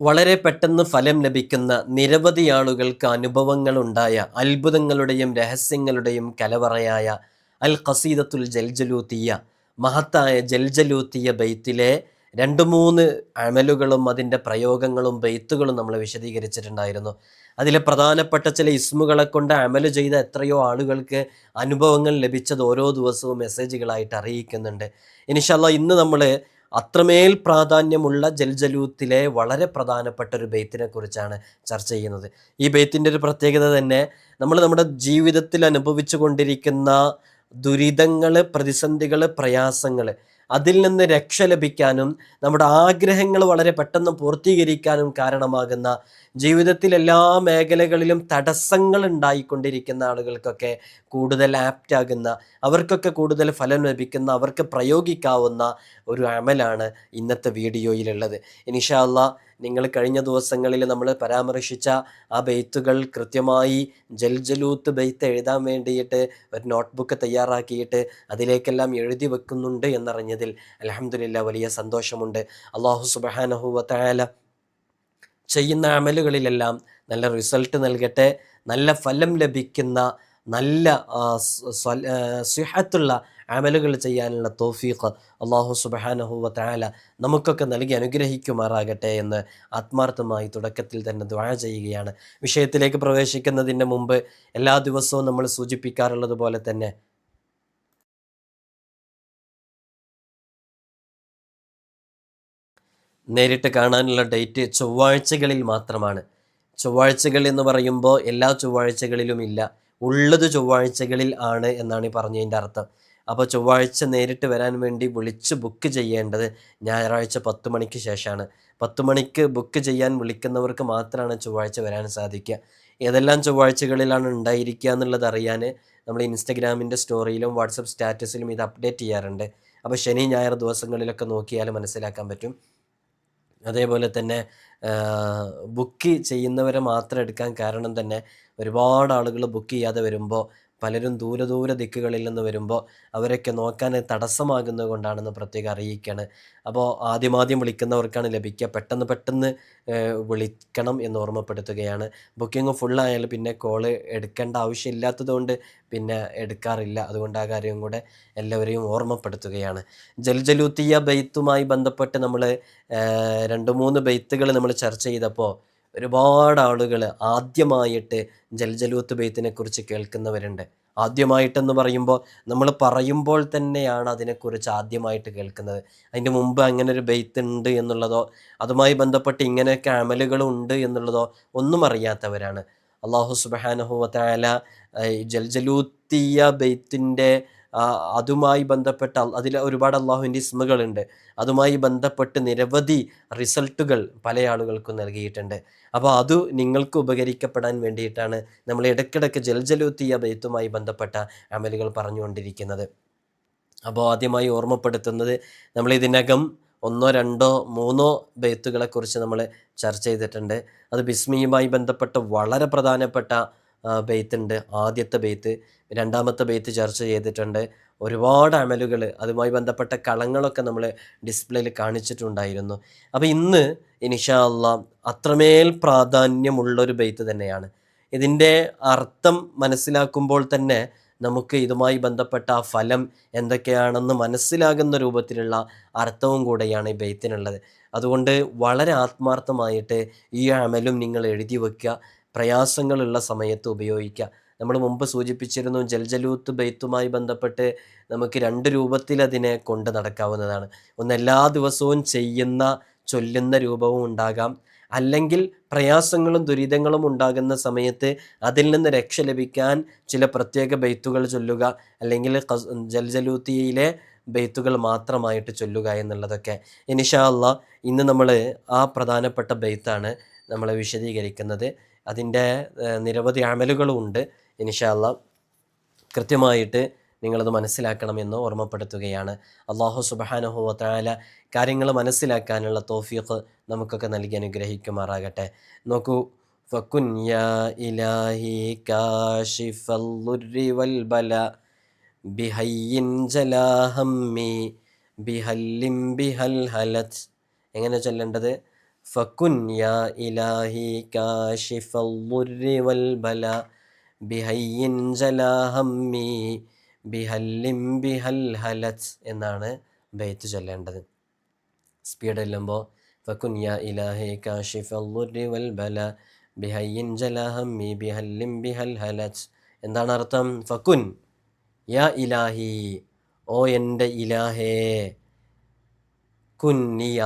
വളരെ പെട്ടെന്ന് ഫലം ലഭിക്കുന്ന നിരവധി ആളുകൾക്ക് അനുഭവങ്ങളുണ്ടായ അത്ഭുതങ്ങളുടെയും രഹസ്യങ്ങളുടെയും കലവറയായ അൽ ഖസീദത്തുൽ ജൽജലൂത്തിയ മഹത്തായ ജൽജലൂത്തിയ ബെയ്ത്തിലെ രണ്ട് മൂന്ന് അമലുകളും അതിന്റെ പ്രയോഗങ്ങളും ബെയ്ത്തുകളും നമ്മൾ വിശദീകരിച്ചിട്ടുണ്ടായിരുന്നു. അതിലെ പ്രധാനപ്പെട്ട ചില ഇസ്മുകളെ കൊണ്ട് അമൽ ചെയ്ത എത്രയോ ആളുകൾക്ക് അനുഭവങ്ങൾ ലഭിച്ചത് ഓരോ ദിവസവും മെസ്സേജുകളായിട്ട് അറിയിക്കുന്നുണ്ട്. ഇനിഷല്ല ഇന്ന് നമ്മൾ അത്രമേൽ പ്രാധാന്യമുള്ള ജൽജലൂത്തിലെ വളരെ പ്രധാനപ്പെട്ട ഒരു ബെയ്ത്തിനെ കുറിച്ചാണ് ചർച്ച ചെയ്യുന്നത്. ഈ ബെയ്ത്തിന്റെ ഒരു പ്രത്യേകത തന്നെ നമ്മൾ നമ്മുടെ ജീവിതത്തിൽ അനുഭവിച്ചു കൊണ്ടിരിക്കുന്ന ദുരിതങ്ങൾ പ്രതിസന്ധികൾ പ്രയാസങ്ങൾ അതിൽ നിന്ന് രക്ഷ ലഭിക്കാനും നമ്മുടെ ആഗ്രഹങ്ങൾ വളരെ പെട്ടെന്ന് പൂർത്തീകരിക്കാനും കാരണമാകുന്ന ജീവിതത്തിൽ എല്ലാ മേഖലകളിലും തടസ്സങ്ങൾ ഉണ്ടായിക്കൊണ്ടിരിക്കുന്ന ആളുകൾക്കൊക്കെ കൂടുതൽ ആപ്റ്റ് ആകുന്ന അവർക്കൊക്കെ കൂടുതൽ ഫലം ലഭിക്കുന്ന അവർക്ക് പ്രയോഗിക്കാവുന്ന ഒരു അമലാണ് ഇന്നത്തെ വീഡിയോയിലുള്ളത്. ഇനിഷാല്ല നിങ്ങൾ കഴിഞ്ഞ ദിവസങ്ങളിൽ നമ്മൾ പരാമർശിച്ച ആ ബെയ്ത്തുകൾ കൃത്യമായി ജൽജലൂത്ത് ബെയ്ത്ത് എഴുതാൻ വേണ്ടിയിട്ട് ഒരു നോട്ട്ബുക്ക് തയ്യാറാക്കിയിട്ട് അതിലേക്കെല്ലാം എഴുതി വെക്കുന്നുണ്ട് എന്നറിഞ്ഞതിൽ അലഹമില്ല വലിയ സന്തോഷമുണ്ട്. അള്ളാഹു സുബാനഹുവല ചെയ്യുന്ന അമലുകളിലെല്ലാം നല്ല റിസൾട്ട് നൽകട്ടെ. നല്ല ഫലം ലഭിക്കുന്ന നല്ല സിഹത്തുള്ള അമലുകൾ ചെയ്യാനുള്ള തോഫീഖ് അള്ളാഹു സുബഹാനഹുവ താല നമുക്കൊക്കെ നൽകി അനുഗ്രഹിക്കുമാറാകട്ടെ എന്ന് ആത്മാർത്ഥമായി തുടക്കത്തിൽ തന്നെ ദ്വാഴ ചെയ്യുകയാണ്. വിഷയത്തിലേക്ക് പ്രവേശിക്കുന്നതിന് മുമ്പ് എല്ലാ ദിവസവും നമ്മൾ സൂചിപ്പിക്കാറുള്ളത് പോലെ തന്നെ നേരിട്ട് കാണാനുള്ള ഡേറ്റ് ചൊവ്വാഴ്ചകളിൽ മാത്രമാണ്. ചൊവ്വാഴ്ചകൾ എന്ന് പറയുമ്പോൾ എല്ലാ ചൊവ്വാഴ്ചകളിലും ഇല്ല. ഉള്ളത് ചൊവ്വാഴ്ചകളിൽ ആണ് എന്നാണ് ഈ പറഞ്ഞതിന്റെ അർത്ഥം. അപ്പോൾ ചൊവ്വാഴ്ച നേരിട്ട് വരാൻ വേണ്ടി വിളിച്ച് ബുക്ക് ചെയ്യേണ്ടത് ഞായറാഴ്ച പത്ത് മണിക്ക് ശേഷമാണ്. പത്ത് മണിക്ക് ബുക്ക് ചെയ്യാൻ വിളിക്കുന്നവർക്ക് മാത്രമാണ് ചൊവ്വാഴ്ച വരാൻ സാധിക്കുക. ഏതെല്ലാം ചൊവ്വാഴ്ചകളിലാണ് ഉണ്ടായിരിക്കുക എന്നുള്ളത് അറിയാൻ നമ്മൾ ഇൻസ്റ്റഗ്രാമിന്റെ സ്റ്റോറിയിലും വാട്സപ്പ് സ്റ്റാറ്റസിലും ഇത് അപ്ഡേറ്റ് ചെയ്യാറുണ്ട്. അപ്പോൾ ശനി ഞായർ ദിവസങ്ങളിലൊക്കെ നോക്കിയാൽ മനസ്സിലാക്കാൻ പറ്റും. അതേപോലെ തന്നെ ബുക്ക് ചെയ്യുന്നവരെ മാത്രം എടുക്കാൻ കാരണം തന്നെ ഒരുപാട് ആളുകൾ ബുക്ക് ചെയ്യാതെ വരുമ്പോൾ പലരും ദൂര ദൂര ദിക്കുകളിൽ നിന്ന് വരുമ്പോൾ അവരൊക്കെ നോക്കാൻ തടസ്സമാകുന്നത് കൊണ്ടാണെന്ന് പ്രത്യേകം അറിയിക്കുകയാണ് അപ്പോൾ ആദ്യമാദ്യം വിളിക്കുന്നവർക്കാണ് ലഭിക്കുക. പെട്ടെന്ന് പെട്ടെന്ന് വിളിക്കണം എന്ന് ഓർമ്മപ്പെടുത്തുകയാണ്. ബുക്കിംഗ് ഫുള്ളായാൽ പിന്നെ കോൾ എടുക്കേണ്ട ആവശ്യമില്ലാത്തതുകൊണ്ട് പിന്നെ എടുക്കാറില്ല. അതുകൊണ്ട് ആ കാര്യം കൂടെ എല്ലാവരെയും ഓർമ്മപ്പെടുത്തുകയാണ്. ജൽജലൂത്തിയ ബെയ്ത്തുമായി ബന്ധപ്പെട്ട് നമ്മൾ രണ്ട് മൂന്ന് ബെയ്ത്തുകൾ നമ്മൾ ചർച്ച ചെയ്തപ്പോൾ ഒരുപാട് ആളുകൾ ആദ്യമായിട്ട് ജൽജലൂത്ത് ബെയ്ത്തിനെ കുറിച്ച് കേൾക്കുന്നവരുണ്ട്. ആദ്യമായിട്ടെന്ന് പറയുമ്പോൾ നമ്മൾ പറയുമ്പോൾ തന്നെയാണ് അതിനെക്കുറിച്ച് ആദ്യമായിട്ട് കേൾക്കുന്നത്. അതിന്റെ മുമ്പ് അങ്ങനെ ഒരു ബെയ്ത്ത് ഉണ്ട് എന്നുള്ളതോ അതുമായി ബന്ധപ്പെട്ട് ഇങ്ങനെയൊക്കെ അമലുകളുണ്ട് എന്നുള്ളതോ ഒന്നും അറിയാത്തവരാണ്. അള്ളാഹു സുബാനഹുവല ജൽജലൂത്തിയ ബെയ്ത്തിന്റെ അതുമായി ബന്ധപ്പെട്ട അതിൽ ഒരുപാട് അള്ളാഹുവിന്റെ ഇസ്മുകളുണ്ട്. അതുമായി ബന്ധപ്പെട്ട് നിരവധി റിസൾട്ടുകൾ പല ആളുകൾക്കും നൽകിയിട്ടുണ്ട്. അപ്പോൾ അത് നിങ്ങൾക്ക് ഉപകരിക്കപ്പെടാൻ വേണ്ടിയിട്ടാണ് നമ്മൾ ഇടയ്ക്കിടയ്ക്ക് ജൽജലൂത്തിയ ബൈത്തുമായി ബന്ധപ്പെട്ട അമലുകൾ പറഞ്ഞുകൊണ്ടിരിക്കുന്നത്. അപ്പോൾ ആദ്യമായി ഓർമ്മപ്പെടുത്തുന്നത് നമ്മൾ ഇതിനകം ഒന്നോ രണ്ടോ മൂന്നോ ബെയ്ത്തുകളെക്കുറിച്ച് നമ്മൾ ചർച്ച ചെയ്തിട്ടുണ്ട്. അത് ബിസ്മിയുമായി ബന്ധപ്പെട്ട് വളരെ പ്രധാനപ്പെട്ട ബെയ്ത്തുണ്ട് ആദ്യത്തെ ബെയ്ത്ത് രണ്ടാമത്തെ ബെയ്ത്ത് ചർച്ച ചെയ്തിട്ടുണ്ട്. ഒരുപാട് അമലുകൾ അതുമായി ബന്ധപ്പെട്ട കളങ്ങളൊക്കെ നമ്മൾ ഡിസ്പ്ലേയിൽ കാണിച്ചിട്ടുണ്ടായിരുന്നു. അപ്പോൾ ഇന്ന് ഇനിഷാ അള്ളാ അത്രമേൽ പ്രാധാന്യമുള്ളൊരു ബെയ്ത്ത് തന്നെയാണ്. ഇതിന്റെ അർത്ഥം മനസ്സിലാക്കുമ്പോൾ തന്നെ നമുക്ക് ഇതുമായി ബന്ധപ്പെട്ട ആ ഫലം എന്തൊക്കെയാണെന്ന് മനസ്സിലാകുന്ന രൂപത്തിലുള്ള അർത്ഥവും കൂടെയാണ് ഈ ബെയ്ത്തിനുള്ളത് അതുകൊണ്ട് വളരെ ആത്മാർത്ഥമായിട്ട് ഈ അമലും നിങ്ങൾ എഴുതി വയ്ക്കുക പ്രയാസങ്ങളുള്ള സമയത്ത് ഉപയോഗിക്കുക നമ്മൾ മുമ്പ് സൂചിപ്പിച്ചിരുന്നു ജൽജലൂത്ത് ബെയ്ത്തുമായി ബന്ധപ്പെട്ട് നമുക്ക് രണ്ട് രൂപത്തിൽ അതിനെ കൊണ്ട് നടക്കാവുന്നതാണ്. ഒന്ന് എല്ലാ ദിവസവും ചെയ്യുന്ന ചൊല്ലുന്ന രൂപവും ഉണ്ടാകാം. അല്ലെങ്കിൽ പ്രയാസങ്ങളും ദുരിതങ്ങളും ഉണ്ടാകുന്ന സമയത്ത് അതിൽ നിന്ന് രക്ഷ ലഭിക്കാൻ ചില പ്രത്യേക ബെയ്ത്തുകൾ ചൊല്ലുക. അല്ലെങ്കിൽ ജൽജലൂത്തിയിലെ ബെയ്ത്തുകൾ മാത്രമായിട്ട് ചൊല്ലുക എന്നുള്ളതൊക്കെ. ഇനിഷാ അല്ല ഇന്ന് നമ്മൾ ആ പ്രധാനപ്പെട്ട ബെയ്ത്താണ് നമ്മൾ വിശദീകരിക്കുന്നത്. അതിന്റെ നിരവധി അമലുകളും ഉണ്ട്. ഇനിഷാല്ല കൃത്യമായിട്ട് നിങ്ങളത് മനസ്സിലാക്കണമെന്ന് ഓർമ്മപ്പെടുത്തുകയാണ്. അള്ളാഹു സുബാനഹുവത്തായ കാര്യങ്ങൾ മനസ്സിലാക്കാനുള്ള തോഫീഖ് നമുക്കൊക്കെ നൽകി അനുഗ്രഹിക്കുമാറാകട്ടെ. നോക്കൂ ഫക്കുൻ യാ ഇലാഹി കാഷിഫല്ലുരി വൽ ബല ബിഹയ്യിൻ ജലാഹമ്മി ബിഹല്ലിം ബിഹൽ എങ്ങനെ ചൊല്ലേണ്ടത്? യാ ഇലാഹി കാശിഫൽ ദുർരി വൽ ബല ബിഹയ്യിൻ ജലാഹമ്മി ബിഹല്ലിം ബിഹൽ ഹലത് എന്നാണ് ബെയ്ത്ത് ചൊല്ലേണ്ടത്. സ്പീഡ് ചെല്ലുമ്പോൾ യാ ഇലാഹി കാശിഫൽ ദുർരി വൽ ബല ബിഹയ്യിൻ ജലാഹമ്മി ബിഹല്ലിം ബിഹൽ ഹലത്. എന്താണ് അർത്ഥം? ഫക്കുൻ യാ ഇലാഹി ഓ എന്റെ ഇലാഹേ കുൻ നീ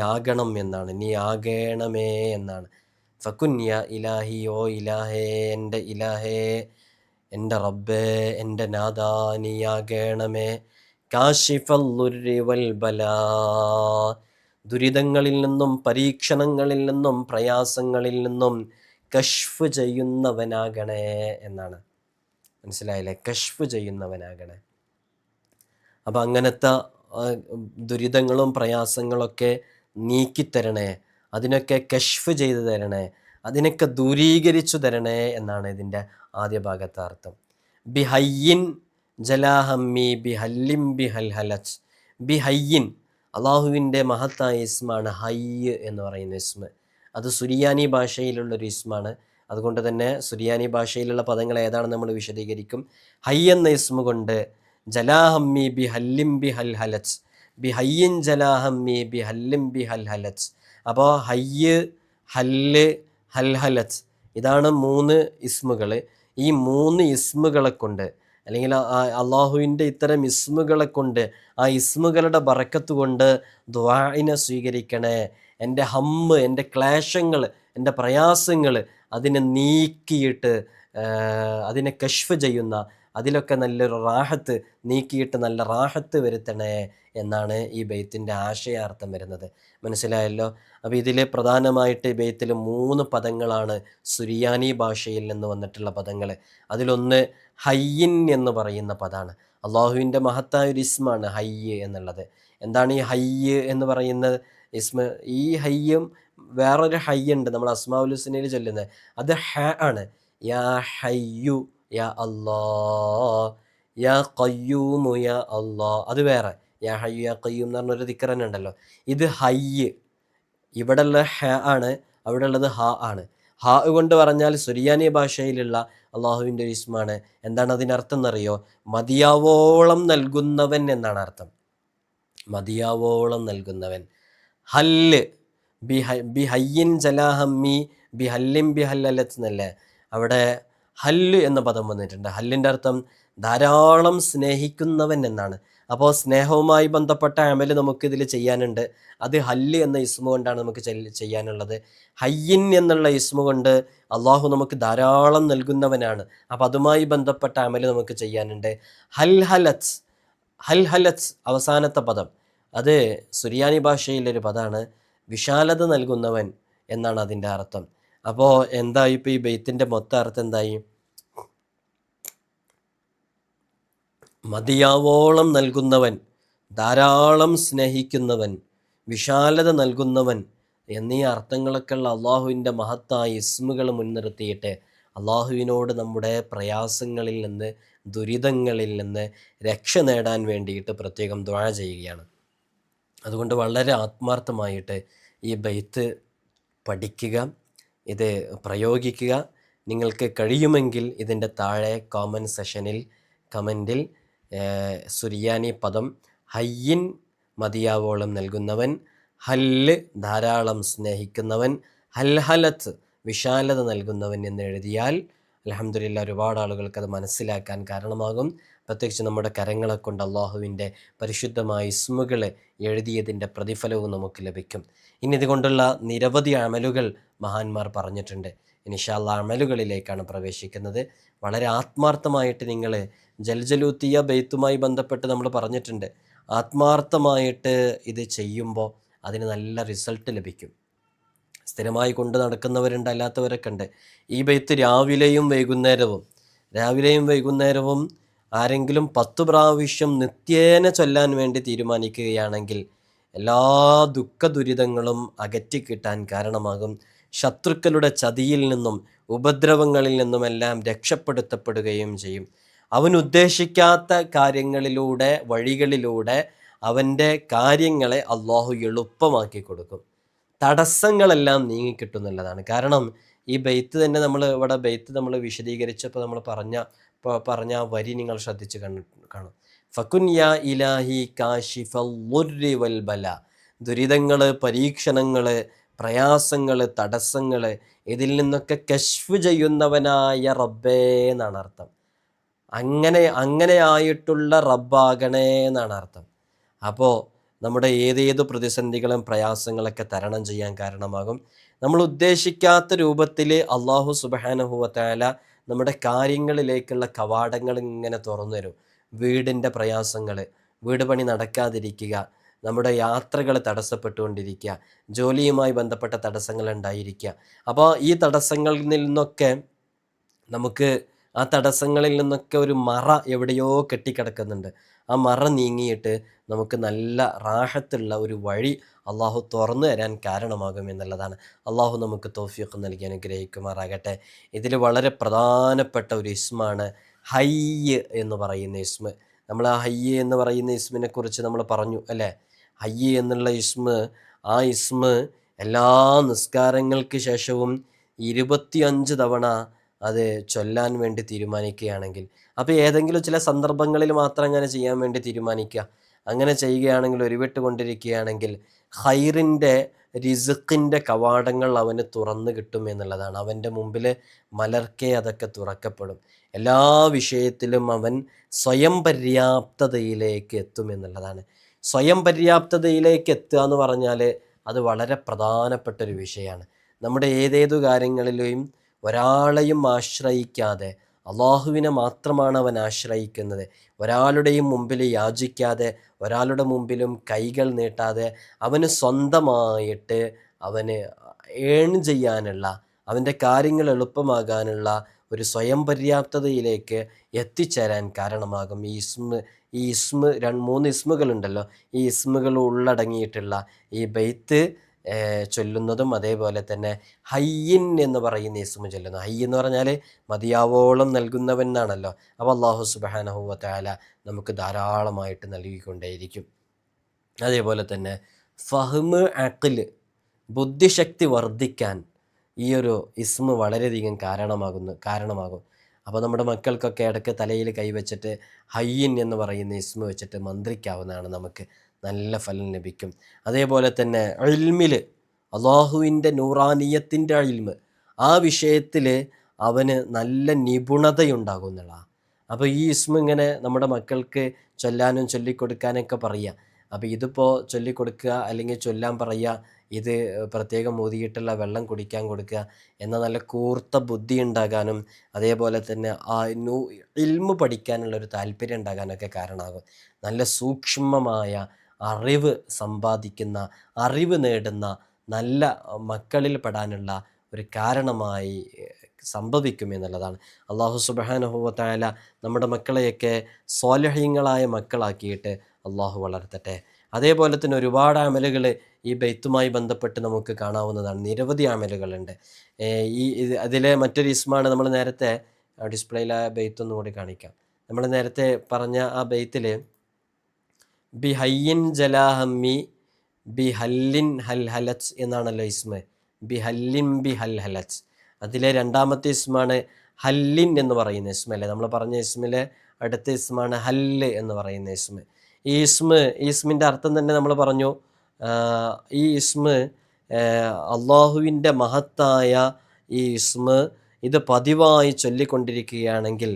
ആകണം എന്നാണ്. നീ ആകേണമേ എന്നാണ്. ഫക്കുൻ യാ ഇലാഹി ഓ ഇലാഹേ എന്റെ ഇലാഹേ എന്റെ റബ്ബേ എന്റെ നാഥ വൽ ബലാ. ദുരിതങ്ങളിൽ നിന്നും പരീക്ഷണങ്ങളിൽ നിന്നും പ്രയാസങ്ങളിൽ നിന്നും കഷ്ഫ് ചെയ്യുന്നവനാകണേ എന്നാണ്. മനസ്സിലായില്ലേ? കഷ്ഫ് ചെയ്യുന്നവനാകണേ. അപ്പം അങ്ങനത്തെ ദുരിതങ്ങളും പ്രയാസങ്ങളൊക്കെ നീക്കിത്തരണേ അതിനൊക്കെ കഷ്ഫ് ചെയ്തു തരണേ അതിനൊക്കെ ദൂരീകരിച്ചു തരണേ എന്നാണ് ഇതിന്റെ ആദ്യ ഭാഗത്തെ അർത്ഥം. ബിഹയ്യിൻ ജലാഹമ്മി ബിഹല്ലിം ബിഹൽ ഹലച്ച് ബിഹയ്യിൻ അള്ളാഹുവിന്റെ മഹത്തായ ഇസ്മാണ് ഹയ്യ് എന്ന് പറയുന്ന ഇസ്മ. അത് സുരിയാനി ഭാഷയിലുള്ളൊരു ഇസ്മാണ്. അതുകൊണ്ട് തന്നെ സുരിയാനി ഭാഷയിലുള്ള പദങ്ങൾ ഏതാണെന്ന് നമ്മൾ വിശദീകരിക്കും. ഹയ്യ് എന്ന ഇസ്മ കൊണ്ട് ജലാഹമ്മി ബി ഹല്ലിം ബി ഹൽ ഹലച്ച് ബി ഹയ്യിൻ ജലാഹമ്മി ബി ഹല്ലിം ബി ഹൽ ഹലച്ച് അപ്പോൾ ഹയ്യ് ഹല്ല് ഹൽ ഹലച്ച് ഇതാണ് മൂന്ന് ഇസ്മുകൾ ഈ മൂന്ന് ഇസ്മുകളെ കൊണ്ട് അല്ലെങ്കിൽ അള്ളാഹുവിന്റെ ഇത്തരം ഇസ്മുകളെ കൊണ്ട് ആ ഇസ്മുകളുടെ ബറക്കത്ത് കൊണ്ട് ദ്വാഇനെ സ്വീകരിക്കണേ. എന്റെ ഹമ്മ് എന്റെ ക്ലേശങ്ങൾ എന്റെ പ്രയാസങ്ങൾ അതിനെ നീക്കിയിട്ട് അതിനെ കഷ്ഫ് ചെയ്യുന്ന അതിലൊക്കെ നല്ലൊരു റാഹത്ത് നീക്കിയിട്ട് നല്ല റാഹത്ത് വരുത്തണേ എന്നാണ് ഈ ബെയ്ത്തിന്റെ ആശയാർത്ഥം വരുന്നത്. മനസ്സിലായല്ലോ? അപ്പോൾ ഇതിൽ പ്രധാനമായിട്ട് ബെയ്ത്തിൽ മൂന്ന് പദങ്ങളാണ് സുരിയാനി ഭാഷയിൽ നിന്ന് വന്നിട്ടുള്ള പദങ്ങൾ. അതിലൊന്ന് ഹയ്യിൻ എന്ന് പറയുന്ന പദമാണ് അള്ളാഹുവിന്റെ മഹത്തായ ഒരു ഇസ്മാണ് ഹയ്യ് എന്നുള്ളത്. എന്താണ് ഈ ഹയ്യ് എന്ന് പറയുന്ന ഇസ്മ? ഈ ഹയ്യും വേറൊരു ഹയ്യുണ്ട് നമ്മൾ അസ്മാവുൽ ഹുസ്നയിൽ ചൊല്ലുന്നത്. അത് ഹ ആണ്. യാ ഹയ്യു യാ അല്ലാ യാ കയ്യൂമു യാ അല്ലാ അത് വേറെ. യാ ഹയ്യു യാ കയ്യൂം എന്ന് പറഞ്ഞൊരു ദിക്കർ തന്നെ ഉണ്ടല്ലോ. ഇത് ഹയ്യ്. ഇവിടെ ഉള്ള ഹ ആണ് അവിടെ ഉള്ളത് ഹ ആണ്. ഹ കൊണ്ട് പറഞ്ഞാൽ സുരിയാനി ഭാഷയിലുള്ള അള്ളാഹുവിന്റെ ഇസ്മാണ്. എന്താണ് അതിനർത്ഥം എന്നറിയോ? മതിയാവോളം നൽകുന്നവൻ എന്നാണ് അർത്ഥം. മതിയാവോളം നൽകുന്നവൻ. ഹല്ല്. ബി ഹൈ ബി ഹയ്യിൻ ജലാഹമ്മി ബി ഹല്ലിം ബി എന്നല്ലേ? അവിടെ ഹല്ല് എന്ന പദം വന്നിട്ടുണ്ട്. ഹല്ലിന്റെ അർത്ഥം ധാരാളം സ്നേഹിക്കുന്നവൻ എന്നാണ്. അപ്പോൾ സ്നേഹവുമായി ബന്ധപ്പെട്ട അമൽ നമുക്കിതിൽ ചെയ്യാനുണ്ട്. അത് ഹല്ല് എന്ന ഇസ്മു കൊണ്ടാണ് നമുക്ക് ചെയ്യാനുള്ളത്. ഹയ്യിൻ എന്നുള്ള ഇസ്മു കൊണ്ട് അള്ളാഹു നമുക്ക് ധാരാളം നൽകുന്നവനാണ്. അപ്പോൾ അതുമായി ബന്ധപ്പെട്ട അമൽ നമുക്ക് ചെയ്യാനുണ്ട്. ഹൽ ഹലത്ത് ഹൽ ഹലത്ത് അവസാനത്തെ പദം. അത് സുറിയാനി ഭാഷയിലൊരു പദമാണ് വിശാലത നൽകുന്നവൻ എന്നാണ് അതിന്റെ അർത്ഥം. അപ്പോൾ എന്തായി ഇപ്പോൾ ഈ ബെയ്ത്തിന്റെ മൊത്തം അർത്ഥം എന്തായി? മതിയാവോളം നൽകുന്നവൻ ധാരാളം സ്നേഹിക്കുന്നവൻ വിശാലത നൽകുന്നവൻ എന്നീ അർത്ഥങ്ങളൊക്കെ ഉള്ള അള്ളാഹുവിന്റെ മഹത്തായ ഇസ്മുകൾ മുൻനിർത്തിയിട്ട് അള്ളാഹുവിനോട് നമ്മുടെ പ്രയാസങ്ങളിൽ നിന്ന് ദുരിതങ്ങളിൽ നിന്ന് രക്ഷ നേടാൻ വേണ്ടിയിട്ട് പ്രത്യേകം ദ്വാഴ ചെയ്യുകയാണ്. അതുകൊണ്ട് വളരെ ആത്മാർത്ഥമായിട്ട് ഈ ബൈത്ത് പഠിക്കുക. ഇത് പ്രയോഗിക്കുക. നിങ്ങൾക്ക് കഴിയുമെങ്കിൽ ഇതിന്റെ താഴെ കോമൻ സെഷനിൽ കമന്റിൽ സുറിയാനി പദം ഹയ്യൻ മതിയാവോളം നൽകുന്നവൻ ഹല്ല് ധാരാളം സ്നേഹിക്കുന്നവൻ ഹൽഹലത്ത് വിശാലത നൽകുന്നവൻ എന്ന് എഴുതിയാൽ അലഹമില്ല ഒരുപാട് ആളുകൾക്ക് അത് മനസ്സിലാക്കാൻ കാരണമാകും. പ്രത്യേകിച്ച് നമ്മുടെ കരങ്ങളെ കൊണ്ട് അള്ളാഹുവിന്റെ പരിശുദ്ധമായ ഇസ്മുകളെ എഴുതിയതിന്റെ പ്രതിഫലവും നമുക്ക് ലഭിക്കും. ഇനി ഇതുകൊണ്ടുള്ള നിരവധി അമലുകൾ മഹാന്മാർ പറഞ്ഞിട്ടുണ്ട്. ഇനിഷാല്ല അമലുകളിലേക്കാണ് പ്രവേശിക്കുന്നത്. വളരെ ആത്മാർത്ഥമായിട്ട് നിങ്ങൾ ജൽജലൂത്തിയ ബെയ്ത്തുമായി ബന്ധപ്പെട്ട് നമ്മൾ പറഞ്ഞിട്ടുണ്ട്. ആത്മാർത്ഥമായിട്ട് ഇത് ചെയ്യുമ്പോൾ അതിന് നല്ല റിസൾട്ട് ലഭിക്കും. സ്ഥിരമായി കൊണ്ട് നടക്കുന്നവരുണ്ട് അല്ലാത്തവരൊക്കെ ഉണ്ട്. ഈ ബെയ്ത്ത് രാവിലെയും വൈകുന്നേരവും രാവിലെയും വൈകുന്നേരവും ആരെങ്കിലും പത്ത് പ്രാവശ്യം നിത്യേന ചൊല്ലാൻ വേണ്ടി തീരുമാനിക്കുകയാണെങ്കിൽ എല്ലാ ദുഃഖ ദുരിതങ്ങളും അകറ്റിക്കിട്ടാൻ കാരണമാകും. ശത്രുക്കളുടെ ചതിയിൽ നിന്നും ഉപദ്രവങ്ങളിൽ നിന്നുമെല്ലാം രക്ഷപ്പെടുത്തപ്പെടുകയും ചെയ്യും. അവൻ ഉദ്ദേശിക്കാത്ത കാര്യങ്ങളിലൂടെ വഴികളിലൂടെ അവന്റെ കാര്യങ്ങളെ അള്ളാഹു എളുപ്പമാക്കി കൊടുക്കും. തടസ്സങ്ങളെല്ലാം നീങ്ങിക്കിട്ടുന്നുള്ളതാണ് കാരണം ഈ ബെയ്ത്ത് തന്നെ നമ്മൾ ഇവിടെ ബെയ്ത്ത് നമ്മൾ വിശദീകരിച്ചപ്പോൾ നമ്മൾ പറഞ്ഞ പറഞ്ഞ വരി നിങ്ങൾ ശ്രദ്ധിച്ച് കാണും ഫക്കുൻ യാ ഇലാഹി കാശിഫൽ ബല. ദുരിതങ്ങൾ പരീക്ഷണങ്ങൾ പ്രയാസങ്ങൾ തടസ്സങ്ങൾ ഇതിൽ നിന്നൊക്കെ കശ്ഫ് ചെയ്യുന്നവനായ റബ്ബേ എന്നാണ് അർത്ഥം. അങ്ങനെ അങ്ങനെ ആയിട്ടുള്ള റബ്ബാകണേ എന്നാണ് അർത്ഥം. അപ്പോൾ നമ്മുടെ ഏതേത് പ്രതിസന്ധികളും പ്രയാസങ്ങളൊക്കെ തരണം ചെയ്യാൻ കാരണമാകും. നമ്മൾ ഉദ്ദേശിക്കാത്ത രൂപത്തിൽ അള്ളാഹു സുബാനഹുവത്തായ നമ്മുടെ കാര്യങ്ങളിലേക്കുള്ള കവാടങ്ങൾ ഇങ്ങനെ തുറന്നു തരും വീടിന്റെ പ്രയാസങ്ങൾ വീട് പണി നടക്കാതിരിക്കുക നമ്മുടെ യാത്രകൾ തടസ്സപ്പെട്ടുകൊണ്ടിരിക്കുക ജോലിയുമായി ബന്ധപ്പെട്ട തടസ്സങ്ങൾ ഉണ്ടായിരിക്കുക. അപ്പോൾ ഈ തടസ്സങ്ങളിൽ നിന്നൊക്കെ നമുക്ക് ആ തടസ്സങ്ങളിൽ നിന്നൊക്കെ ഒരു മറ എവിടെയോ കെട്ടിക്കിടക്കുന്നുണ്ട്. ആ മറ നീങ്ങിയിട്ട് നമുക്ക് നല്ല റാഹത്തുള്ള ഒരു വഴി അള്ളാഹു തുറന്നു തരാൻ കാരണമാകും എന്നുള്ളതാണ്. അള്ളാഹു നമുക്ക് തോഫിയൊക്കെ നൽകി അനുഗ്രഹിക്കുമാറാകട്ടെ. ഇതിൽ വളരെ പ്രധാനപ്പെട്ട ഒരു ഇസ്മാണ് ഹയ്യ് എന്ന് പറയുന്ന ഇസ്മ. നമ്മൾ ആ ഹയ്യ് എന്ന് പറയുന്ന ഇസ്മിനെ കുറിച്ച് നമ്മൾ പറഞ്ഞു അല്ലേ? ഹയ്യ് എന്നുള്ള ഇസ്മ് ആ ഇസ്മ് എല്ലാ നിസ്കാരങ്ങൾക്ക് ശേഷവും ഇരുപത്തിയഞ്ച് തവണ അത് ചൊല്ലാൻ വേണ്ടി തീരുമാനിക്കുകയാണെങ്കിൽ അപ്പോൾ ഏതെങ്കിലും ചില സന്ദർഭങ്ങളിൽ മാത്രം അങ്ങനെ ചെയ്യാൻ വേണ്ടി തീരുമാനിക്കുക. അങ്ങനെ ചെയ്യുകയാണെങ്കിൽ ഒരുവിട്ട് കൊണ്ടിരിക്കുകയാണെങ്കിൽ ഹൈറിന്റെ റിസുക്കിന്റെ കവാടങ്ങൾ അവന് തുറന്നു കിട്ടും എന്നുള്ളതാണ്. അവന്റെ മുമ്പിൽ മലർക്കെ അതൊക്കെ തുറക്കപ്പെടും. എല്ലാ വിഷയത്തിലും അവൻ സ്വയം പര്യാപ്തതയിലേക്ക് എത്തും എന്നുള്ളതാണ്. സ്വയം പര്യാപ്തതയിലേക്ക് എത്തുക എന്ന് പറഞ്ഞാൽ അത് വളരെ പ്രധാനപ്പെട്ട ഒരു വിഷയമാണ്. നമ്മുടെ ഏതേതു കാര്യങ്ങളിലെയും ഒരാളെയും ആശ്രയിക്കാതെ അള്ളാഹുവിനെ മാത്രമാണ് അവൻ ആശ്രയിക്കുന്നത്. ഒരാളുടെയും മുമ്പിൽ യാചിക്കാതെ ഒരാളുടെ മുമ്പിലും കൈകൾ നീട്ടാതെ അവന് സ്വന്തമായിട്ട് അവന് ഏൺ ചെയ്യാനുള്ള അവന്റെ കാര്യങ്ങൾ എളുപ്പമാകാനുള്ള ഒരു സ്വയം പര്യാപ്തതയിലേക്ക് എത്തിച്ചേരാൻ കാരണമാകും ഈ ഇസ്മ ഈ ഇസ്മ രണ്ട് മൂന്ന് ഇസ്മുകളുണ്ടല്ലോ. ഈ ഇസ്മുകൾ ഉള്ളടങ്ങിയിട്ടുള്ള ഈ ബെയ്ത്ത് ചൊല്ലുന്നതും അതേപോലെ തന്നെ ഹയ്യിൻ എന്ന് പറയുന്ന ഇസ്മു ചൊല്ലുന്നു. ഹയ്യ് എന്ന് പറഞ്ഞാൽ മതിയാവോളം നൽകുന്നവൻ എന്നാണല്ലോ. അപ്പോൾ അള്ളാഹു സുബാനഹുവല നമുക്ക് ധാരാളമായിട്ട് നൽകിക്കൊണ്ടേയിരിക്കും. അതേപോലെ തന്നെ ഫഹ്മ് അഖിൽ ബുദ്ധിശക്തി വർദ്ധിക്കാൻ ഈ ഒരു ഇസ്മ വളരെയധികം കാരണമാകുന്നു കാരണമാകും. അപ്പോൾ നമ്മുടെ മക്കൾക്കൊക്കെ ഇടയ്ക്ക് തലയിൽ കൈവച്ചിട്ട് ഹയ്യൻ എന്ന് പറയുന്ന ഇസ്മ വെച്ചിട്ട് മന്ത്രിക്കാവുന്നതാണ് നമുക്ക് നല്ല ഫലം ലഭിക്കും. അതേപോലെ തന്നെ ഇൽമിൽ അള്ളാഹുവിന്റെ നൂറാനീയത്തിന്റെ ഇൽമ് ആ വിഷയത്തിൽ അവന് നല്ല നിപുണതയുണ്ടാകുന്നുള്ള അപ്പോൾ ഈ ഇസ്മ ഇങ്ങനെ നമ്മുടെ മക്കൾക്ക് ചൊല്ലാനും ചൊല്ലിക്കൊടുക്കാനൊക്കെ പറയുക. അപ്പോൾ ഇതിപ്പോൾ ചൊല്ലിക്കൊടുക്കുക അല്ലെങ്കിൽ ചൊല്ലാൻ പറയുക ഇത് പ്രത്യേകം ഊതിയിട്ടുള്ള വെള്ളം കുടിക്കാൻ കൊടുക്കുക എന്ന നല്ല കൂർത്ത ബുദ്ധി ഉണ്ടാകാനും അതേപോലെ തന്നെ ആ നൂ ഇൽമ പഠിക്കാനുള്ള ഒരു താല്പര്യം ഉണ്ടാകാനൊക്കെ കാരണമാകും. നല്ല സൂക്ഷ്മമായ അറിവ് സമ്പാദിക്കുന്ന അറിവ് നേടുന്ന നല്ല മക്കളിൽ പെടാനുള്ള ഒരു കാരണമായി സംഭവിക്കും എന്നുള്ളതാണ്. അള്ളാഹു സുബാനുഭവത്തായാല നമ്മുടെ മക്കളെയൊക്കെ സ്വാലഹ്യങ്ങളായ മക്കളാക്കിയിട്ട് അള്ളാഹു വളർത്തട്ടെ. അതേപോലെ തന്നെ ഒരുപാട് അമലുകൾ ഈ ബെയ്ത്തുമായി ബന്ധപ്പെട്ട് നമുക്ക് കാണാവുന്നതാണ്. നിരവധി അമലുകളുണ്ട്. ഈ അതിലെ മറ്റൊരു ഇസ്മാണ് നമ്മൾ നേരത്തെ ഡിസ്പ്ലേയിലെ ബെയ്ത്ത് ഒന്നും കൂടി കാണിക്കാം. നമ്മൾ നേരത്തെ പറഞ്ഞ ആ ബെയ്ത്തിൽ ബി ഹയ്യൻ ജലാഹമ്മി ബി ഹല്ലിൻ ഹൽ ഹലച്ച് എന്നാണല്ലോ ഇസ്മ. ബി ഹല്ലിൻ ബി ഹൽ ഹലച്ച്. അതിലെ രണ്ടാമത്തെ ഇസ്മാണ് ഹല്ലിൻ എന്ന് പറയുന്ന ഇസ്മല്ലേ? നമ്മൾ പറഞ്ഞ ഇസ്മിലെ അടുത്ത ഇസ്മാണ് ഹല്ല് എന്ന് പറയുന്ന ഇസ്മ. ഈ ഈസ്മിന്റെ അർത്ഥം തന്നെ നമ്മൾ പറഞ്ഞു. ഈ ഇസ്മ് അള്ളാഹുവിന്റെ മഹത്തായ ഈ ഇസ്മ് ഇത് പതിവായി ചൊല്ലിക്കൊണ്ടിരിക്കുകയാണെങ്കിൽ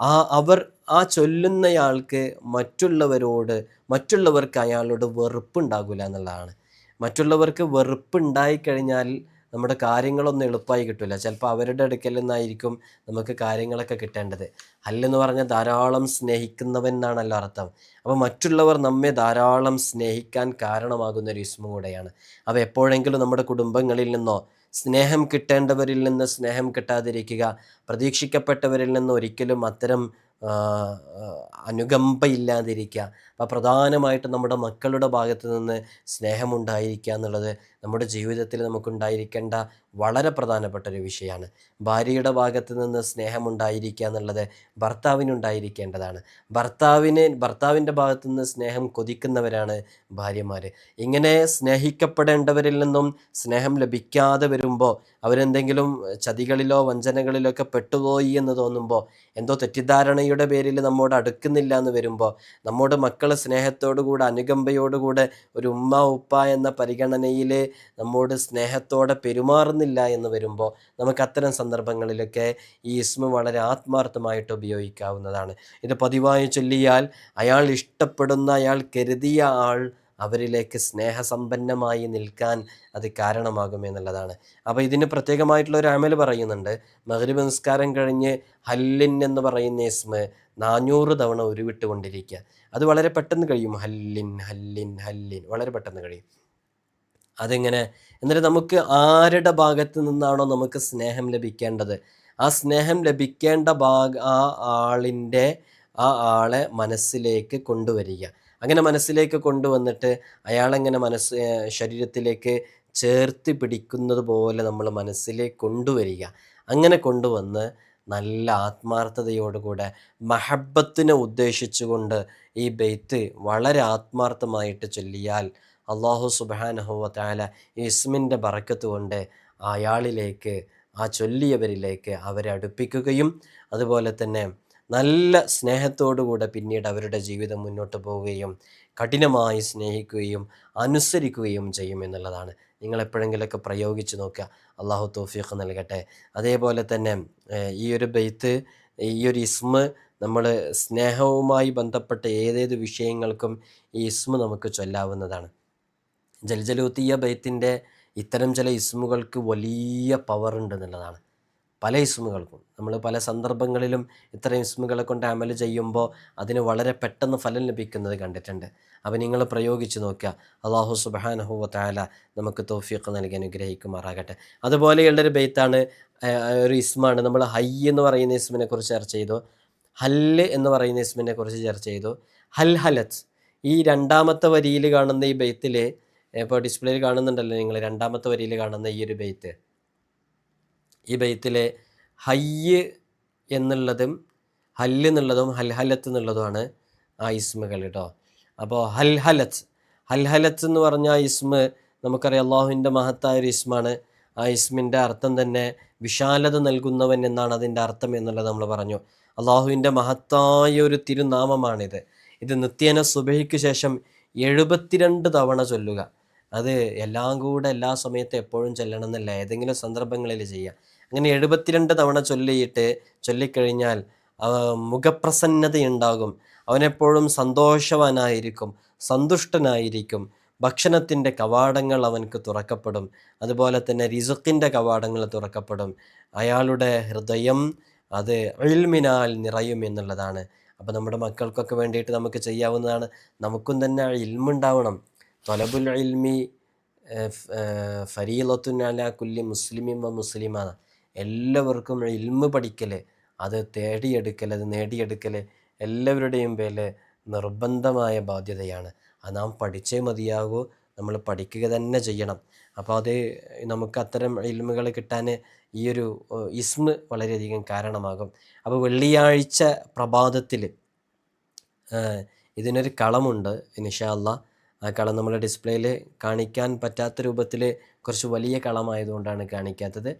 ആ അവർ ആ ചൊല്ലുന്നയാൾക്ക് മറ്റുള്ളവരോട് മറ്റുള്ളവർക്ക് അയാളോട് വെറുപ്പുണ്ടാകില്ല എന്നുള്ളതാണ്. മറ്റുള്ളവർക്ക് വെറുപ്പുണ്ടായിക്കഴിഞ്ഞാൽ നമ്മുടെ കാര്യങ്ങളൊന്നും എളുപ്പമായി കിട്ടില്ല ചിലപ്പോൾ അവരുടെ അടുക്കൽ നിന്നായിരിക്കും നമുക്ക് കാര്യങ്ങളൊക്കെ കിട്ടേണ്ടത്. അല്ലെന്ന് പറഞ്ഞാൽ ധാരാളം സ്നേഹിക്കുന്നവൻ എന്നാണല്ലോ അർത്ഥം. അപ്പോൾ മറ്റുള്ളവർ നമ്മെ ധാരാളം സ്നേഹിക്കാൻ കാരണമാകുന്ന ഒരു ഇസ്മ കൂടെയാണ്. അപ്പോൾ എപ്പോഴെങ്കിലും നമ്മുടെ കുടുംബങ്ങളിൽ നിന്നോ സ്നേഹം കിട്ടേണ്ടവരിൽ നിന്ന് സ്നേഹം കിട്ടാതിരിക്കുക പ്രതീക്ഷിക്കപ്പെട്ടവരിൽ നിന്ന് ഒരിക്കലും അത്തരം അനുകമ്പയില്ലാതിരിക്കുക. അപ്പോൾ പ്രധാനമായിട്ടും നമ്മുടെ മക്കളുടെ ഭാഗത്ത് നിന്ന് സ്നേഹമുണ്ടായിരിക്കുക എന്നുള്ളത് നമ്മുടെ ജീവിതത്തിൽ നമുക്കുണ്ടായിരിക്കേണ്ട വളരെ പ്രധാനപ്പെട്ട ഒരു വിഷയമാണ്. ഭാര്യയുടെ ഭാഗത്ത് നിന്ന് സ്നേഹമുണ്ടായിരിക്കുക എന്നുള്ളത് ഭർത്താവിനുണ്ടായിരിക്കേണ്ടതാണ്. ഭർത്താവിന് ഭർത്താവിന്റെ ഭാഗത്തു നിന്ന് സ്നേഹം കൊതിക്കുന്നവരാണ് ഭാര്യമാർ ഇങ്ങനെ സ്നേഹിക്കപ്പെടേണ്ടവരിൽ നിന്നും സ്നേഹം ലഭിക്കാതെ വരുമ്പോൾ അവരെന്തെങ്കിലും ചതികളിലോ വഞ്ചനകളിലോ ഒക്കെ പെട്ടുപോയി എന്ന് തോന്നുമ്പോൾ എന്തോ തെറ്റിദ്ധാരണയുടെ പേരിൽ നമ്മോട് അടുക്കുന്നില്ല എന്ന് വരുമ്പോൾ നമ്മുടെ മക്കൾ സ്നേഹത്തോടുകൂടെ അനുകമ്പയോടുകൂടെ ഒരു ഉമ്മ ഉപ്പ എന്ന പരിഗണനയിൽ നമ്മോട് സ്നേഹത്തോടെ പെരുമാറുന്നില്ല എന്ന് വരുമ്പോൾ നമുക്ക് അത്തരം സന്ദർഭങ്ങളിലൊക്കെ ഈ ഇസ്മ വളരെ ആത്മാർത്ഥമായിട്ട് ഉപയോഗിക്കാവുന്നതാണ്. ഇത് പതിവായി ചൊല്ലിയാൽ അയാൾ ഇഷ്ടപ്പെടുന്ന അയാൾ കരുതിയ ആൾ അവരിലേക്ക് സ്നേഹസമ്പന്നമായി നിൽക്കാൻ അത് കാരണമാകും എന്നുള്ളതാണ്. അപ്പോൾ ഇതിന് പ്രത്യേകമായിട്ടുള്ള ഒരു അമൽ പറയുന്നുണ്ട്. മഗ്രിബ് നിസ്കാരം കഴിഞ്ഞ് ഹല്ലിൻ എന്ന് പറയുന്ന ഇസ്മ നാനൂറ് തവണ ഉരുവിട്ടുകൊണ്ടിരിക്കുക. അത് വളരെ പെട്ടെന്ന് കഴിയും. ഹല്ലിൻ ഹല്ലിൻ ഹല്ലിൻ. വളരെ പെട്ടെന്ന് കഴിയും. അതെങ്ങനെ? എന്നിട്ട് നമുക്ക് ആരുടെ ഭാഗത്ത് നിന്നാണോ നമുക്ക് സ്നേഹം ലഭിക്കേണ്ടത്? ആ സ്നേഹം ലഭിക്കേണ്ട ഭാഗ ആ ആളിന്റെ ആ ആളെ മനസ്സിലേക്ക് കൊണ്ടുവരിക. അങ്ങനെ മനസ്സിലേക്ക് കൊണ്ടുവന്നിട്ട് അയാളെങ്ങനെ മനസ്സ് ശരീരത്തിലേക്ക് ചേർത്ത് പിടിക്കുന്നത് പോലെ നമ്മൾ മനസ്സിലേക്ക് കൊണ്ടുവരിക. അങ്ങനെ കൊണ്ടുവന്ന് നല്ല ആത്മാർത്ഥതയോടുകൂടെ മഹബത്തിനെ ഉദ്ദേശിച്ചുകൊണ്ട് ഈ ബെയ്ത്ത് വളരെ ആത്മാർത്ഥമായിട്ട് ചൊല്ലിയാൽ അള്ളാഹു സുബാനഹുവ താല ഈ ഇസ്മിന്റെ ബറക്കത്ത് കൊണ്ട് അയാളിലേക്ക് ആ ചൊല്ലിയവരിലേക്ക് അവരെ അടുപ്പിക്കുകയും അതുപോലെ തന്നെ നല്ല സ്നേഹത്തോടുകൂടെ പിന്നീട് അവരുടെ ജീവിതം മുന്നോട്ട് പോവുകയും കഠിനമായി സ്നേഹിക്കുകയും അനുസരിക്കുകയും ചെയ്യും എന്നുള്ളതാണ്. നിങ്ങൾ എപ്പോഴെങ്കിലൊക്കെ പ്രയോഗിച്ച് നോക്കുക. അള്ളാഹു തൗഫീഖ് നൽകട്ടെ. അതേപോലെ തന്നെ ഈ ഒരു ബെയ്ത്ത് ഈ ഒരു ഇസ്മ നമ്മൾ സ്നേഹവുമായി ബന്ധപ്പെട്ട ഏതേത് വിഷയങ്ങൾക്കും ഈ ഇസ്മ നമുക്ക് ചൊല്ലാവുന്നതാണ്. ജൽജലൂത്തിയ ബൈത്തിന്റെ ഇത്തരം ചില ഇസ്മുകൾക്ക് വലിയ പവർ ഉണ്ട് എന്നുള്ളതാണ് പല ഇസ്മുകൾക്കും. നമ്മൾ പല സന്ദർഭങ്ങളിലും ഇത്തരം ഇസ്മുകളെ കൊണ്ട് അമൽ ചെയ്യുമ്പോൾ അതിന് വളരെ പെട്ടെന്ന് ഫലം ലഭിക്കുന്നത് കണ്ടിട്ടുണ്ട്. അപ്പോൾ നിങ്ങൾ പ്രയോഗിച്ച് നോക്കുക. അള്ളാഹു സുബാനഹുവ താല നമുക്ക് തോഫിയൊക്കെ നൽകി അനുഗ്രഹിക്കുമാറാകട്ടെ. അതുപോലെയുള്ള ഒരു ബെയ്ത്താണ് ഒരു ഇസ്മാണ്. നമ്മൾ ഹൈ എന്ന് പറയുന്ന ഇസ്മിനെ കുറിച്ച് ചർച്ച ചെയ്തു. ഹല്ല് എന്ന് പറയുന്ന ഇസ്മിനെ കുറിച്ച് ചർച്ച ചെയ്തു. ഹൽ ഹലത്ത് ഈ രണ്ടാമത്തെ വരിയിൽ കാണുന്ന ഈ ബെയ്ത്തിൽ ഇപ്പോൾ ഡിസ്പ്ലേയിൽ കാണുന്നുണ്ടല്ലോ നിങ്ങൾ രണ്ടാമത്തെ വരിയിൽ കാണുന്ന ഈ ഒരു ബെയ്ത്ത്. ഈ ബെയ്ത്തിലെ ഹയ്യ് എന്നുള്ളതും ഹല്ല് എന്നുള്ളതും ഹൽഹലത്ത് എന്നുള്ളതുമാണ് ആ ഇസ്മുകൾ കേട്ടോ. അപ്പോൾ ഹൽഹലത്ത് ഹൽഹലത്ത് എന്ന് പറഞ്ഞ ആ ഇസ്മ നമുക്കറിയാം അള്ളാഹുവിന്റെ മഹത്തായ ഒരു ഇസ്മാണ്. ആ ഇസ്മിന്റെ അർത്ഥം തന്നെ വിശാലത നൽകുന്നവൻ എന്നാണ് അതിന്റെ അർത്ഥം എന്നുള്ളത് നമ്മൾ പറഞ്ഞു. അള്ളാഹുവിന്റെ മഹത്തായ ഒരു തിരുനാമമാണിത്. ഇത് നിത്യേന സുബഹിക്ക് ശേഷം എഴുപത്തിരണ്ട് തവണ ചൊല്ലുക. അത് എല്ലാം കൂടെ എല്ലാ സമയത്തും എപ്പോഴും ചൊല്ലണം എന്നല്ല ഏതെങ്കിലും സന്ദർഭങ്ങളിൽ ചെയ്യാം. അങ്ങനെ എഴുപത്തിരണ്ട് തവണ ചൊല്ലിയിട്ട് ചൊല്ലിക്കഴിഞ്ഞാൽ മുഖപ്രസന്നതയുണ്ടാകും. അവനെപ്പോഴും സന്തോഷവാനായിരിക്കും സന്തുഷ്ടനായിരിക്കും. ഭക്ഷണത്തിന്റെ കവാടങ്ങൾ അവനക്ക് തുറക്കപ്പെടും. അതുപോലെ തന്നെ റിസുക്കിന്റെ കവാടങ്ങൾ തുറക്കപ്പെടും. അയാളുടെ ഹൃദയം അത് അഴിൽമിനാൽ നിറയും എന്നുള്ളതാണ്. അപ്പോൾ നമ്മുടെ മക്കൾക്കൊക്കെ വേണ്ടിയിട്ട് നമുക്ക് ചെയ്യാവുന്നതാണ്. നമുക്കും തന്നെ ഇൽമുണ്ടാവണം തൊലബുൽ ഇൽമി ഫരീലത്തുൻ അല കുല്ലി മുസ്ലിമിൻ വ മുസ്ലിമാണ് എല്ലാവർക്കും ഇൽമ് പഠിക്കൽ അത് തേടിയെടുക്കൽ അത് നേടിയെടുക്കൽ എല്ലാവരുടെയും പേര് നിർബന്ധമായ ബാധ്യതയാണ്. അത് നാം പഠിച്ചേ മതിയാകൂ നമ്മൾ പഠിക്കുക തന്നെ ചെയ്യണം. അപ്പോൾ അത് നമുക്ക് അത്തരം ഇൽമുകൾ കിട്ടാൻ ഈ ഒരു ഇസ്മ് വളരെയധികം കാരണമാകും. അപ്പോൾ വെള്ളിയാഴ്ച പ്രഭാതത്തിൽ ഇതിനൊരു കളമുണ്ട് ഇൻഷാല്ല ആ കളം നമ്മൾ ഡിസ്പ്ലേയിൽ കാണിക്കാൻ പറ്റാത്ത രൂപത്തിൽ കുറച്ച് വലിയ കളമായതുകൊണ്ടാണ് കാണിക്കാത്തത്.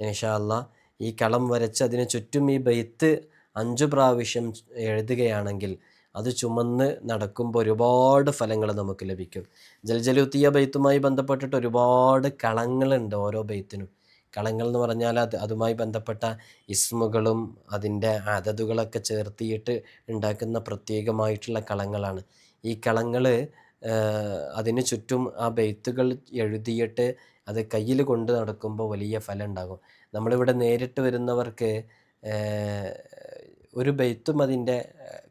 ഇൻഷാല്ല ഈ കളം വരച്ച് അതിന് ചുറ്റും ഈ ബെയ്ത്ത് അഞ്ച് പ്രാവശ്യം എഴുതുകയാണെങ്കിൽ അത് ചുമന്ന് നടക്കുമ്പോൾ ഒരുപാട് ഫലങ്ങൾ നമുക്ക് ലഭിക്കും. ജൽജലുത്തിയ ബെയ്ത്തുമായി ബന്ധപ്പെട്ടിട്ട് ഒരുപാട് കളങ്ങളുണ്ട് ഓരോ ബെയ്ത്തിനും. കളങ്ങൾ എന്ന് പറഞ്ഞാൽ അത് അതുമായി ബന്ധപ്പെട്ട ഇസ്മുകളും അതിന്റെ അതതുകളൊക്കെ ചേർത്തിയിട്ട് ഉണ്ടാക്കുന്ന പ്രത്യേകമായിട്ടുള്ള കളങ്ങളാണ്. ഈ കളങ്ങൾ അതിന് ചുറ്റും ആ ബെയ്ത്തുകൾ എഴുതിയിട്ട് അത് കയ്യിൽ കൊണ്ട് നടക്കുമ്പോൾ വലിയ ഫലം ഉണ്ടാകും. നമ്മളിവിടെ നേരിട്ട് വരുന്നവർക്ക് ഒരു ബെയ്ത്തും അതിന്റെ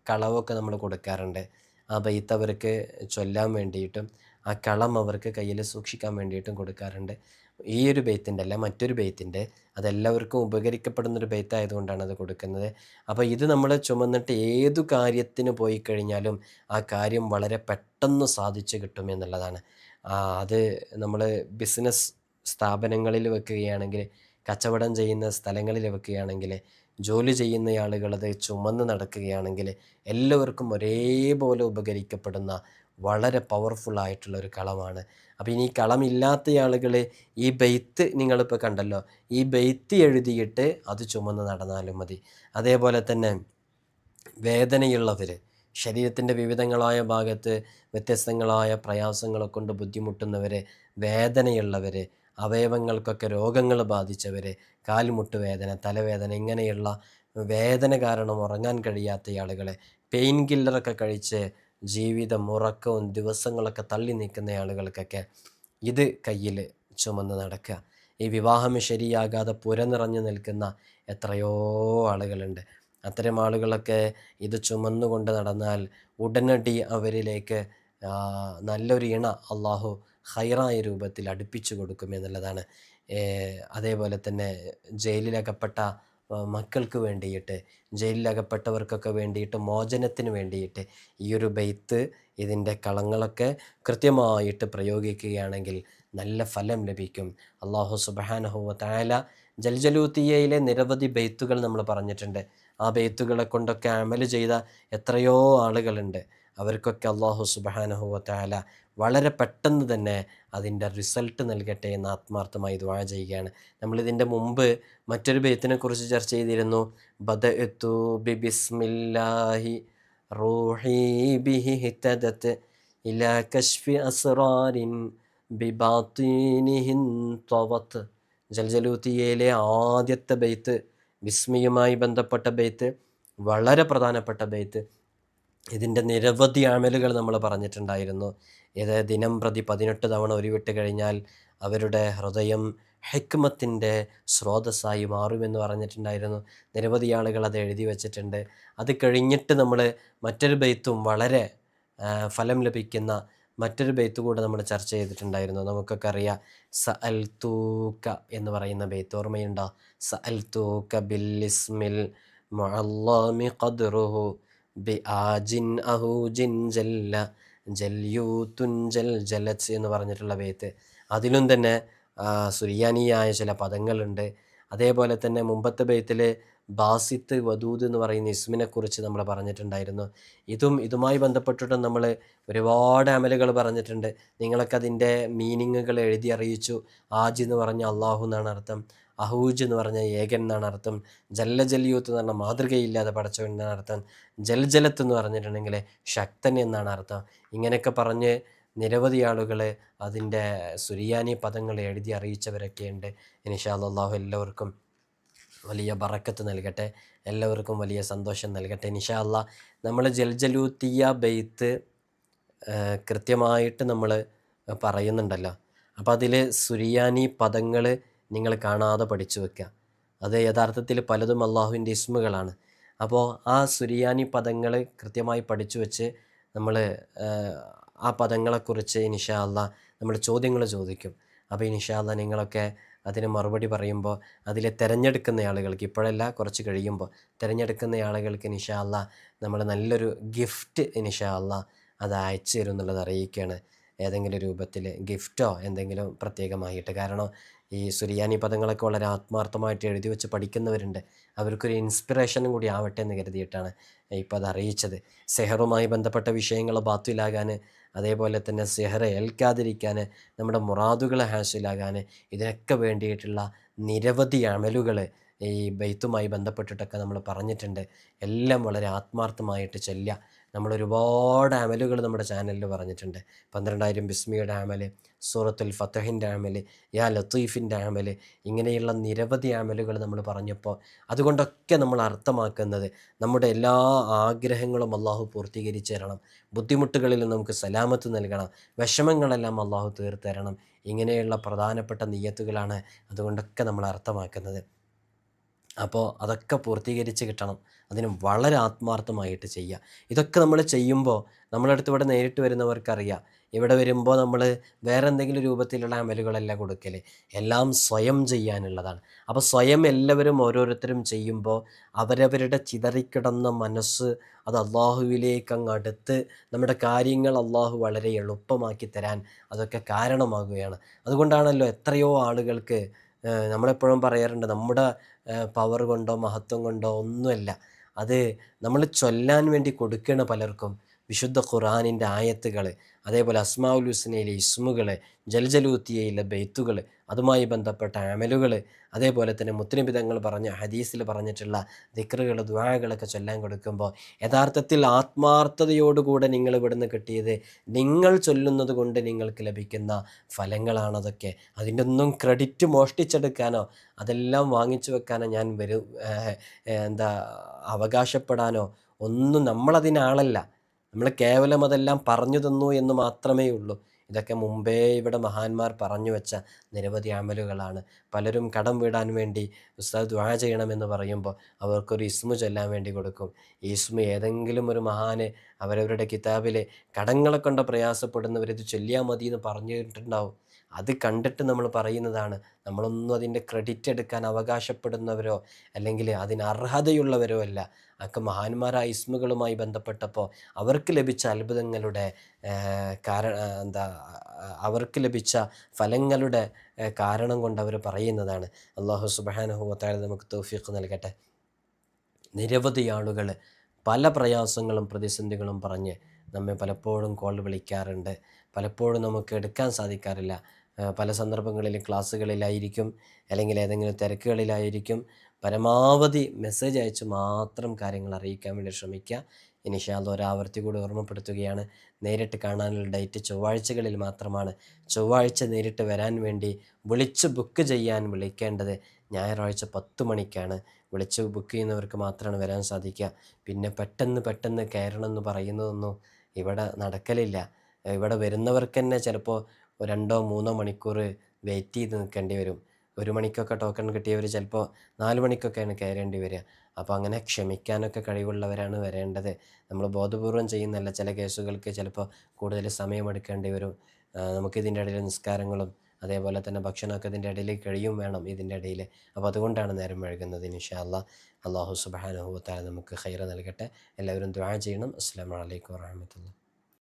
കളവൊക്കെ നമ്മൾ കൊടുക്കാറുണ്ട്. ആ ബെയ്ത്ത് അവർക്ക് ചൊല്ലാൻ വേണ്ടിയിട്ടും ആ കളം അവർക്ക് കയ്യിൽ സൂക്ഷിക്കാൻ വേണ്ടിയിട്ടും കൊടുക്കാറുണ്ട്. ഈ ഒരു ബെയ്ത്തിന്റെ അല്ല മറ്റൊരു ബെയ്ത്തിന്റെ അതെല്ലാവർക്കും ഉപകരിക്കപ്പെടുന്ന ഒരു ബെയ്ത്ത് അത് കൊടുക്കുന്നത്. അപ്പോൾ ഇത് നമ്മൾ ചുമന്നിട്ട് ഏതു കാര്യത്തിന് പോയി കഴിഞ്ഞാലും ആ കാര്യം വളരെ പെട്ടെന്ന് സാധിച്ചു കിട്ടും എന്നുള്ളതാണ്. അത് നമ്മൾ ബിസിനസ് സ്ഥാപനങ്ങളിൽ വെക്കുകയാണെങ്കിൽ കച്ചവടം ചെയ്യുന്ന സ്ഥലങ്ങളിൽ വെക്കുകയാണെങ്കിൽ ജോലി ചെയ്യുന്ന ആളുകൾ അത് ചുമന്ന് നടക്കുകയാണെങ്കിൽ എല്ലാവർക്കും ഒരേപോലെ ഉപകരിക്കപ്പെടുന്ന വളരെ പവർഫുൾ ആയിട്ടുള്ള ഒരു കളമാണ്. അപ്പോൾ ഇനി കളമില്ലാത്ത ആളുകൾ ഈ ബെയ്ത്ത് നിങ്ങളിപ്പോൾ കണ്ടല്ലോ. ഈ ബെയ്ത്ത് എഴുതിയിട്ട് അത് ചുമന്ന് നടന്നാലും മതി. അതേപോലെ തന്നെ വേദനയുള്ളവർ ശരീരത്തിന്റെ വിവിധങ്ങളായ ഭാഗത്ത് വ്യത്യസ്തങ്ങളായ പ്രയാസങ്ങളെ കൊണ്ട് ബുദ്ധിമുട്ടുന്നവർ വേദനയുള്ളവർ അവയവങ്ങൾക്കൊക്കെ രോഗങ്ങൾ ബാധിച്ചവർ കാൽമുട്ട് വേദന തലവേദന ഇങ്ങനെയുള്ള വേദന കാരണം ഉറങ്ങാൻ കഴിയാത്ത ആളുകളെ പെയിൻ കില്ലറൊക്കെ കഴിച്ച് ജീവിതം ഉറക്കവും ദിവസങ്ങളൊക്കെ തള്ളി നീക്കുന്ന ആളുകൾക്കൊക്കെ ഇത് കയ്യിൽ ചുമന്ന് നടക്കുക. ഈ വിവാഹം ശരിയാകാതെ പുര നിറഞ്ഞു നിൽക്കുന്ന എത്രയോ ആളുകളുണ്ട്. അത്തരം ആളുകളൊക്കെ ഇത് ചുമന്നുകൊണ്ട് നടന്നാൽ ഉടനടി അവരിലേക്ക് നല്ലൊരു ഇണ അള്ളാഹു ഹൈറായ രൂപത്തിൽ അടുപ്പിച്ചു കൊടുക്കും എന്നുള്ളതാണ്. അതേപോലെ തന്നെ ജയിലിലകപ്പെട്ട മക്കൾക്ക് വേണ്ടിയിട്ട് ജയിലിലകപ്പെട്ടവർക്കൊക്കെ വേണ്ടിയിട്ട് മോചനത്തിന് വേണ്ടിയിട്ട് ഈ ഒരു ബെയ്ത്ത് ഇതിന്റെ കളങ്ങളൊക്കെ കൃത്യമായിട്ട് പ്രയോഗിക്കുകയാണെങ്കിൽ നല്ല ഫലം ലഭിക്കും. അള്ളാഹു സുബാനഹുവ താല ജൽജലൂത്തിയയിലെ നിരവധി ബെയ്ത്തുകൾ നമ്മൾ പറഞ്ഞിട്ടുണ്ട്. ആ ബെയ്ത്തുകളെ കൊണ്ടൊക്കെ അമൽ ചെയ്ത എത്രയോ ആളുകളുണ്ട്. അവർക്കൊക്കെ അള്ളാഹു സുബാനഹുവ താല വളരെ പെട്ടെന്ന് തന്നെ അതിന്റെ റിസൾട്ട് നൽകട്ടെ എന്ന് ആത്മാർത്ഥമായി ദ്വാഴ ചെയ്യുകയാണ്. നമ്മളിതിന്റെ മുമ്പ് മറ്റൊരു ബെയ്ത്തിനെ കുറിച്ച് ചർച്ച ചെയ്തിരുന്നു. ബദ ബദഅത്തു ബിബിസ്മില്ലാഹി റൂഹി ബിഹി ഹിത്തദത്ത് ഇല കശ്ഫി അസ്റാരിൻ ബിബാത്തീനിഹിൻ തവത്ത്. ജൽജലൂത്തിയയിലെ ആദ്യത്തെ ബെയ്ത്ത് ബിസ്മിയുമായി ബന്ധപ്പെട്ട ബെയ്ത്ത് വളരെ പ്രധാനപ്പെട്ട ബെയ്ത്ത് ഇതിന്റെ നിരവധി അമലുകൾ നമ്മൾ പറഞ്ഞിട്ടുണ്ടായിരുന്നു. ഇത് ദിനം പ്രതി പതിനെട്ട് തവണ ഉരുവിട്ട് കഴിഞ്ഞാൽ അവരുടെ ഹൃദയം ഹെക്മത്തിന്റെ സ്രോതസ്സായി മാറുമെന്ന് പറഞ്ഞിട്ടുണ്ടായിരുന്നു. നിരവധി ആളുകൾ അത് എഴുതി വച്ചിട്ടുണ്ട്. അത് കഴിഞ്ഞിട്ട് നമ്മൾ മറ്റൊരു ബൈത്തും വളരെ ഫലം ലഭിക്കുന്ന മറ്റൊരു ബെയ്ത്ത് കൂടെ നമ്മൾ ചർച്ച ചെയ്തിട്ടുണ്ടായിരുന്നു. നമുക്കൊക്കെ അറിയാം സ അൽ തൂക്ക എന്ന് പറയുന്ന ബെയ്ത്ത്. ഓർമ്മയുണ്ടോ? സ അൽ തൂക്ക ബില്ലിസ്മിൽ ഖദ്റുഹു. ബി ആജിൻ അഹൂജിൻ ജല്ല ജല്യൂത്തുൻ ജൽ ജലച്ച് എന്ന് പറഞ്ഞിട്ടുള്ള വേത്ത് അതിലും തന്നെ സുറിയാനിയായ ചില പദങ്ങളുണ്ട്. അതേപോലെ തന്നെ മുമ്പത്തെ ബേത്തിൽ ബാസിത്ത് വദൂദ് എന്ന് പറയുന്ന ഇസ്മിനെക്കുറിച്ച് നമ്മൾ പറഞ്ഞിട്ടുണ്ടായിരുന്നു. ഇതും ഇതുമായി ബന്ധപ്പെട്ടിട്ടും നമ്മൾ ഒരുപാട് അമലുകൾ പറഞ്ഞിട്ടുണ്ട്. നിങ്ങളൊക്കെ അതിന്റെ മീനിങ്ങുകൾ എഴുതി അറിയിച്ചു. ആജ് എന്ന് പറഞ്ഞ അള്ളാഹു എന്നാണ് അർത്ഥം. അഹൂജ് എന്ന് പറഞ്ഞാൽ ഏകൻ എന്നാണ് അർത്ഥം. ജല്ല ജല്യൂത്ത് എന്ന് പറഞ്ഞാൽ മാതൃകയില്ലാതെ പടച്ചവൻ എന്നാണ് അർത്ഥം. ജൽജലത്ത് എന്ന് പറഞ്ഞിട്ടുണ്ടെങ്കിൽ ശക്തൻ എന്നാണ് അർത്ഥം. ഇങ്ങനെയൊക്കെ പറഞ്ഞ് നിരവധി ആളുകൾ അതിന്റെ സുരിയാനി പദങ്ങൾ എഴുതി അറിയിച്ചവരൊക്കെയുണ്ട് ഇനിഷാ അള്ളാഹു എല്ലാവർക്കും വലിയ ബറക്കത്ത് നൽകട്ടെ. എല്ലാവർക്കും വലിയ സന്തോഷം നൽകട്ടെ. ഇൻഷാ അല്ലാ നമ്മൾ ജൽജലൂത്തിയ ബെയ്ത്ത് കൃത്യമായിട്ട് നമ്മൾ പറയുന്നുണ്ടല്ലോ. അപ്പോൾ അതിൽ സുരിയാനി പദങ്ങൾ നിങ്ങൾ കാണാതെ പഠിച്ചു വെക്കുക. അത് യഥാർത്ഥത്തിൽ പലതും അള്ളാഹുവിന്റെ ഇസ്മുകളാണ്. അപ്പോൾ ആ സുരിയാനി പദങ്ങൾ കൃത്യമായി പഠിച്ചു വെച്ച് നമ്മൾ ആ പദങ്ങളെക്കുറിച്ച് ഇൻഷാ അല്ല നമ്മൾ ചോദ്യങ്ങൾ ചോദിക്കും. അപ്പോൾ ഇൻഷാ അല്ല നിങ്ങളൊക്കെ അതിന് മറുപടി പറയുമ്പോൾ അതിലെ തിരഞ്ഞെടുക്കുന്ന ആളുകൾക്ക് ഇപ്പോഴല്ല കുറച്ച് കഴിയുമ്പോൾ തിരഞ്ഞെടുക്കുന്ന ആളുകൾക്ക് ഇൻഷാ അല്ല നമ്മൾ നല്ലൊരു ഗിഫ്റ്റ് ഇൻഷാ അല്ല അത് അയച്ചു തരും എന്നുള്ളത് അറിയിക്കുകയാണ്. ഏതെങ്കിലും രൂപത്തിൽ ഗിഫ്റ്റോ എന്തെങ്കിലും പ്രത്യേകമായിട്ട്. കാരണം ഈ സുറിയാനി പദങ്ങളൊക്കെ വളരെ ആത്മാർത്ഥമായിട്ട് എഴുതി വെച്ച് പഠിക്കുന്നവരുണ്ട്. അവർക്കൊരു ഇൻസ്പിറേഷനും കൂടി ആവട്ടെ എന്ന് കരുതിയിട്ടാണ് ഇപ്പോൾ അത് അറിയിച്ചത്. സെഹറുമായി ബന്ധപ്പെട്ട വിഷയങ്ങൾ ബാത്തിലാകാൻ അതേപോലെ തന്നെ സെഹറ ഏൽക്കാതിരിക്കാൻ നമ്മുടെ മുറാദുകളെ ഹാസിലാകാൻ ഇതിനൊക്കെ വേണ്ടിയിട്ടുള്ള നിരവധി അമലുകൾ ഈ ബെയ്ത്തുമായി ബന്ധപ്പെട്ടിട്ടൊക്കെ നമ്മൾ പറഞ്ഞിട്ടുണ്ട്. എല്ലാം വളരെ ആത്മാർത്ഥമായിട്ട് ചെല്ലുക. നമ്മൾ ഒരുപാട് അമലുകൾ നമ്മുടെ ചാനലിൽ പറഞ്ഞിട്ടുണ്ട്. പന്ത്രണ്ടായിരം ബിസ്മിയുടെ അമൽ സൂറത്തുൽ ഫത്തഹിന്റെ അമൽ യാ ലത്തീഫിന്റെ അമൽ ഇങ്ങനെയുള്ള നിരവധി അമലുകൾ നമ്മൾ പറഞ്ഞപ്പോൾ അതുകൊണ്ടൊക്കെ നമ്മൾ അർത്ഥമാക്കുന്നത് നമ്മുടെ എല്ലാ ആഗ്രഹങ്ങളും അള്ളാഹു പൂർത്തീകരിച്ചു തരണം. ബുദ്ധിമുട്ടുകളിൽ നമുക്ക് സലാമത്ത് നൽകണം. വിഷമങ്ങളെല്ലാം അള്ളാഹു തീർത്തരണം ഇങ്ങനെയുള്ള പ്രധാനപ്പെട്ട നീയത്തുകളാണ് അതുകൊണ്ടൊക്കെ നമ്മൾ അർത്ഥമാക്കുന്നത്. അപ്പോൾ അതൊക്കെ പൂർത്തീകരിച്ച് കിട്ടണം. അതിന് വളരെ ആത്മാർത്ഥമായിട്ട് ചെയ്യുക ഇതൊക്കെ നമ്മൾ ചെയ്യുമ്പോൾ നമ്മളടുത്ത് ഇവിടെ നേരിട്ട് വരുന്നവർക്കറിയാം. ഇവിടെ വരുമ്പോൾ നമ്മൾ വേറെ എന്തെങ്കിലും രൂപത്തിലുള്ള അമലുകളല്ല കൊടുക്കൽ എല്ലാം സ്വയം ചെയ്യാനുള്ളതാണ്. അപ്പോൾ സ്വയം എല്ലാവരും ഓരോരുത്തരും ചെയ്യുമ്പോൾ അവരവരുടെ ചിതറിക്കിടന്ന മനസ്സ് അത് അള്ളാഹുവിലേക്ക് അങ്ങ് അടുത്ത് നമ്മുടെ കാര്യങ്ങൾ അള്ളാഹു വളരെ എളുപ്പമാക്കി തരാൻ അതൊക്കെ കാരണമാകുകയാണ്. അതുകൊണ്ടാണല്ലോ എത്രയോ ആളുകൾക്ക് നമ്മളെപ്പോഴും പറയാറുണ്ട് നമ്മുടെ പവർ കൊണ്ടോ മഹത്വം കൊണ്ടോ ഒന്നുമല്ല. അത് നമ്മൾ ചൊല്ലാൻ വേണ്ടി കൊടുക്കണ പലർക്കും വിശുദ്ധ ഖുറാനിന്റെ ആയത്തുകൾ അതേപോലെ അസ്മാഉൽ ഹുസ്നയിലെ ഇസ്മുകൾ ജൽജലൂത്തിയയിലെ ബെയ്ത്തുകൾ അതുമായി ബന്ധപ്പെട്ട അമലുകൾ അതേപോലെ തന്നെ മുത്തനിബിതങ്ങൾ പറഞ്ഞ ഹദീസിൽ പറഞ്ഞിട്ടുള്ള ദിക്റുകൾ ദ്വാകളൊക്കെ ചൊല്ലാൻ കൊടുക്കുമ്പോൾ യഥാർത്ഥത്തിൽ ആത്മാർത്ഥതയോടുകൂടെ നിങ്ങൾ ഇവിടുന്ന് കിട്ടിയത് നിങ്ങൾ ചൊല്ലുന്നത് കൊണ്ട് നിങ്ങൾക്ക് ലഭിക്കുന്ന ഫലങ്ങളാണതൊക്കെ അതിന്റെ ഒന്നും ക്രെഡിറ്റ് മോഷ്ടിച്ചെടുക്കാനോ അതെല്ലാം വാങ്ങിച്ചു വെക്കാനോ ഞാൻ വരും എന്താ അവകാശപ്പെടാനോ ഒന്നും നമ്മളതിനാളല്ല. നമ്മൾ കേവലം അതെല്ലാം പറഞ്ഞു തന്നു എന്ന് മാത്രമേ ഉള്ളൂ. ഇതൊക്കെ മുമ്പേ ഇവിടെ മഹാന്മാർ പറഞ്ഞു വെച്ച നിരവധി അമലുകളാണ്. പലരും കടം വീടാൻ വേണ്ടി ഉസ്താദ് ദ്വാ ചെയ്യണമെന്ന് പറയുമ്പോൾ അവർക്കൊരു ഇസ്മു ചൊല്ലാൻ വേണ്ടി കൊടുക്കും. ഈ ഇസ്മു ഏതെങ്കിലും ഒരു മഹാന് അവരവരുടെ കിതാബിലെ കടങ്ങളെ കൊണ്ട് പ്രയാസപ്പെടുന്നവരിത് ചൊല്ലിയാൽ മതി എന്ന് പറഞ്ഞിട്ടുണ്ടാവും. അത് കണ്ടിട്ട് നമ്മൾ പറയുന്നതാണ് നമ്മളൊന്നും അതിന്റെ ക്രെഡിറ്റ് എടുക്കാൻ അവകാശപ്പെടുന്നവരോ അല്ലെങ്കിൽ അതിന് അർഹതയുള്ളവരോ അല്ല. ഒക്കെ മഹാന്മാരായ ഇസ്മുകളുമായി ബന്ധപ്പെട്ടപ്പോൾ അവർക്ക് ലഭിച്ച അത്ഭുതങ്ങളുടെ കാരണം കാര എന്താ അവർക്ക് ലഭിച്ച ഫലങ്ങളുടെ കാരണം കൊണ്ട് അവർ പറയുന്നതാണ്. അള്ളാഹു സുബാനുഭവത്തായ നമുക്ക് തൗഫീഖ് നൽകട്ടെ. നിരവധി ആളുകൾ പല പ്രയാസങ്ങളും പ്രതിസന്ധികളും പറഞ്ഞ് നമ്മെ പലപ്പോഴും കോൾ വിളിക്കാറുണ്ട്. പലപ്പോഴും നമുക്ക് എടുക്കാൻ സാധിക്കാറില്ല. പല സന്ദർഭങ്ങളിലും ക്ലാസ്സുകളിലായിരിക്കും അല്ലെങ്കിൽ ഏതെങ്കിലും തിരക്കുകളിലായിരിക്കും പരമാവധി മെസ്സേജ് അയച്ച് മാത്രം കാര്യങ്ങൾ അറിയിക്കാൻ വേണ്ടി ശ്രമിക്കുക. ഇനിഷാല്ല ഒരാവർത്തി കൂടി ഓർമ്മപ്പെടുത്തുകയാണ്. നേരിട്ട് കാണാനുള്ള ഡേറ്റ് ചൊവ്വാഴ്ചകളിൽ മാത്രമാണ്. ചൊവ്വാഴ്ച നേരിട്ട് വരാൻ വേണ്ടി വിളിച്ച് ബുക്ക് ചെയ്യാൻ വിളിക്കേണ്ടത് ഞായറാഴ്ച പത്ത് മണിക്കാണ്. വിളിച്ച് ബുക്ക് ചെയ്യുന്നവർക്ക് മാത്രമാണ് വരാൻ സാധിക്കുക. പിന്നെ പെട്ടെന്ന് പെട്ടെന്ന് കയറണം എന്ന് പറയുന്നതൊന്നും ഇവിടെ നടക്കലില്ല. ഇവിടെ വരുന്നവർക്ക് തന്നെ ചിലപ്പോൾ രണ്ടോ മൂന്നോ മണിക്കൂർ വെയിറ്റ് ചെയ്ത് നിൽക്കേണ്ടി വരും. ഒരു മണിക്കൊക്കെ ടോക്കൺ കിട്ടിയവർ ചിലപ്പോൾ നാല് മണിക്കൊക്കെയാണ് കയറേണ്ടി വരിക. അപ്പോൾ അങ്ങനെ ക്ഷമിക്കാനൊക്കെ കഴിവുള്ളവരാണ് വരേണ്ടത്. നമ്മൾ ബോധപൂർവം ചെയ്യുന്നല്ല ചില കേസുകൾക്ക് ചിലപ്പോൾ കൂടുതൽ സമയമെടുക്കേണ്ടി വരും. നമുക്കിതിന്റെ ഇടയിൽ നിസ്കാരങ്ങളും അതേപോലെ തന്നെ ഭക്ഷണമൊക്കെ ഇതിന്റെ ഇടയിൽ കഴിയും വേണം ഇതിന്റെ ഇടയിൽ അപ്പോൾ അതുകൊണ്ടാണ് നേരം വഴുകുന്നത് ഇൻഷാ അല്ലാ അള്ളാഹു സുബാനുഭവത്താൽ നമുക്ക് ഹൈറ നൽകട്ടെ. എല്ലാവരും ദ്വാ ചെയ്യണം. അസ്സാം വലൈക്കും വാഹമത്തുള്ള